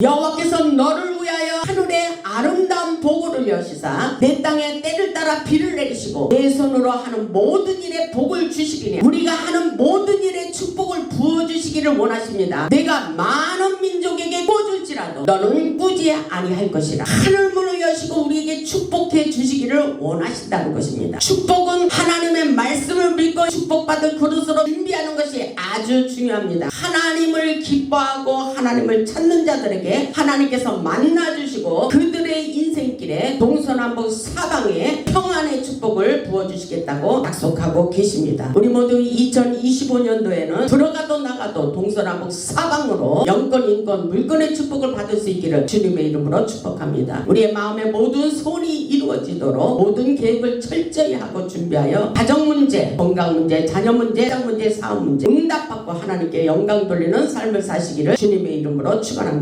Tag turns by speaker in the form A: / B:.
A: 여호와께서 너를 위하여 하늘에 아름다운 복을 여시사 내 땅에 때를 따라 비를 내리시고 내 손으로 하는 모든 일에 복을 주시기니 우리가 하는 모든 일에 축복을 부어주시기를 원하십니다. 내가 많은 민족에게 꿔줄지라도 너는 꾸지 아니할 것이라 하늘 문을 여시고 우리에게 축복해 주시기를 원하신다는 것입니다. 축복은 하나님 축복받을 그릇으로 준비하는 것이 아주 중요합니다. 하나님을 기뻐하고 하나님을 찾는 자들에게 하나님께서 만나주시고 그들의 인생길에 동서남북 사방에 평안의 축복 을 부어주시겠다고 약속하고 계십니다. 우리 모두 2025년도에는 들어가도 나가도 동서남북 사방으로 영권, 인권, 물건의 축복을 받을 수 있기를 주님의 이름으로 축복합니다. 우리의 마음의 모든 소원이 이루어지도록 모든 계획을 철저히 하고 준비하여 가정 문제, 건강 문제, 자녀 문제, 직장 문제, 사업 문제 응답받고 하나님께 영광 돌리는 삶을 사시기를 주님의 이름으로 축원합니다.